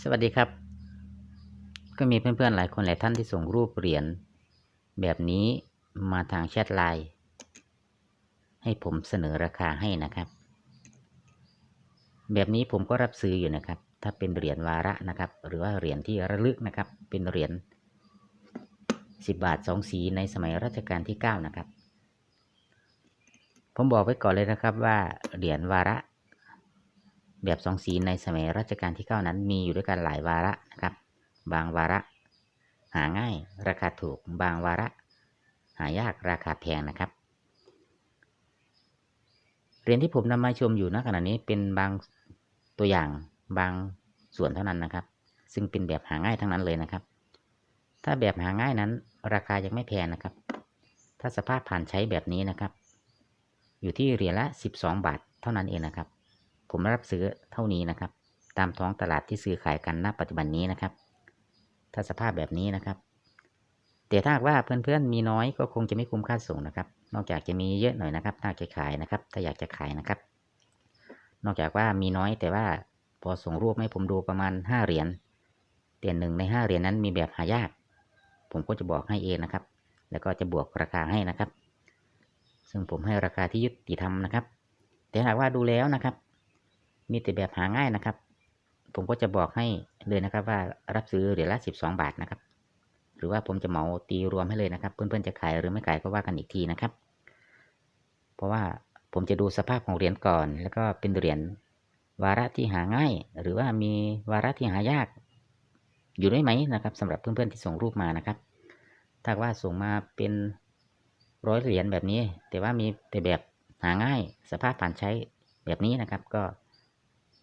สวัสดีครับ ก็มีเพื่อนๆหลายคนหลายท่านที่ส่งรูปเหรียญแบบนี้มาทางแชทไลน์ให้ผมเสนอราคาให้นะครับ แบบนี้ผมก็รับซื้ออยู่นะครับ ถ้าเป็นเหรียญวาระนะครับ หรือว่าเหรียญที่ระลึกนะครับ เป็นเหรียญ10 บาท 2 สีในสมัยรัชกาลที่ 9 นะครับ ผมบอกไว้ก่อนเลยนะครับว่าเหรียญวาระ แบบสองสีในสมัยรัชกาลที่ 9 นั้นมีอยู่ด้วยกันหลายวาระนะครับ บางวาระ หาง่ายราคาถูก บางวาระ หายากราคาแพงนะครับเหรียญที่ผมนำมาชมอยู่ณขณะนี้เป็นบางตัวอย่างบางส่วนเท่านั้นนะครับ ซึ่งเป็นแบบหาง่ายทั้งนั้นเลยนะครับ ถ้าแบบหาง่ายนั้น ราคายังไม่แพงนะครับ ถ้าสภาพผ่านใช้แบบนี้นะครับ อยู่ที่เหรียญละ 12 บาทเท่านั้นเองนะครับ ผมรับซื้อเท่านี้นะครับ ตามท้องตลาดที่ซื้อขายกันณปัจจุบันนี้นะครับ ถ้าสภาพแบบนี้นะครับ แต่ถ้าหากว่าเพื่อนๆมีน้อยก็คงจะไม่คุ้มค่าส่งนะครับ นอกจากจะมีเยอะหน่อยนะครับถ้าจะขายนะครับ ถ้าอยากจะขายนะครับ นอกจากว่ามีน้อยแต่ว่าพอส่งรูปให้ผมดูประมาณ 5 เหรียญแต่หนึ่งใน 5 เหรียญนั้นมีแบบหายาก ผมก็จะบอกให้เองนะครับ แล้วก็จะบวกราคาให้นะครับ ซึ่งผมให้ราคาที่ยุติธรรมนะครับ แต่หากว่าดูแล้วนะครับ มีแต่แบบหาง่ายนะครับ ผมก็จะบอกให้เลยนะครับว่ารับซื้อเหรียญละ 12 บาทนะครับ หรือว่าผมจะเหมาตีรวมให้เลยนะครับ เพื่อนๆจะขายหรือไม่ขายก็ว่ากันอีกทีนะครับ เพราะว่าผมจะดูสภาพของเหรียญก่อน แล้วก็เป็นเหรียญวาระที่หาง่าย หรือว่ามีวาระที่หายากอยู่ด้วยไหมนะครับสำหรับเพื่อนๆที่ส่งรูปมานะครับ ถ้าว่าส่งมาเป็นร้อยเหรียญแบบนี้ แต่ว่ามีแต่แบบหาง่าย สภาพผ่านใช้แบบนี้นะครับ ก็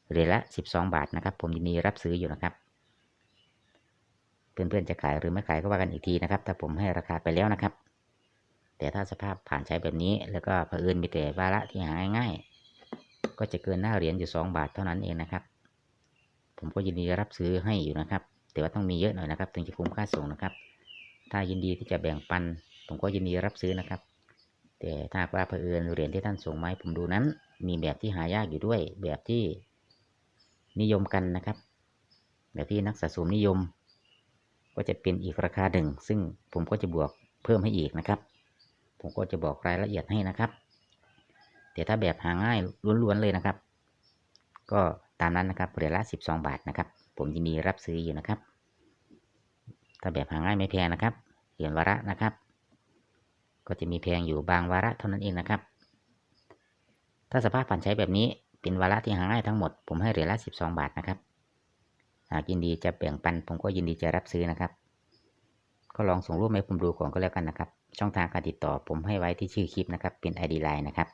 เหรียญละ 12 บาทนะครับ ผมยินดีรับซื้ออยู่นะครับ เพื่อนๆจะขายหรือไม่ขายก็ว่ากันอีกทีนะครับ ถ้าผมให้ราคาไปแล้วนะครับ แต่ถ้าสภาพผ่านใช้แบบนี้ แล้วก็เผอิญมีแต่วาระที่หาง่ายๆก็จะเกินหน้าเหรียญอยู่ 2 บาทเท่านั้นเองนะครับ ผมก็ยินดีรับซื้อให้อยู่นะครับ แต่ว่าต้องมีเยอะหน่อยนะครับ ถึงจะคุ้มค่าส่งนะครับ ถ้ายินดีที่จะแบ่งปัน ผมก็ยินดีรับซื้อนะครับแต่ถ้าว่าเผอิญเหรียญที่ท่านส่งมาให้ผมดูนั้น มีแบบที่หายากอยู่ด้วย แบบที่ นิยมกันนะครับ แบบที่นักสะสมนิยม ก็จะเป็นอีกราคาหนึ่ง ซึ่งผมก็จะบวกเพิ่มให้อีกนะครับ ผมก็จะบอกรายละเอียดให้นะครับ แต่ถ้าแบบหาง่ายล้วนๆเลยนะครับ ก็ตามนั้นนะครับเหรียญละ 12 บาทนะครับ ผมยินดีรับซื้ออยู่นะครับ ถ้าแบบหาง่ายไม่แพงนะครับ เหรียญวาระนะครับ ก็จะมีแพงอยู่บางวาระเท่านั้นเองนะครับ ถ้าสภาพผ่านใช้แบบนี้ เป็นวาระที่หาง่ายทั้งหมด ผมให้เหรียญละ12บาทนะครับ หากยินดีจะแบ่งปัน ผมก็ยินดีจะรับซื้อนะครับ ก็ลองส่งรูปให้ผมดูก่อนก็แล้วกันนะครับ ช่องทางการติดต่อผมให้ไว้ที่ชื่อคลิปนะครับ เป็น ID Line นะครับ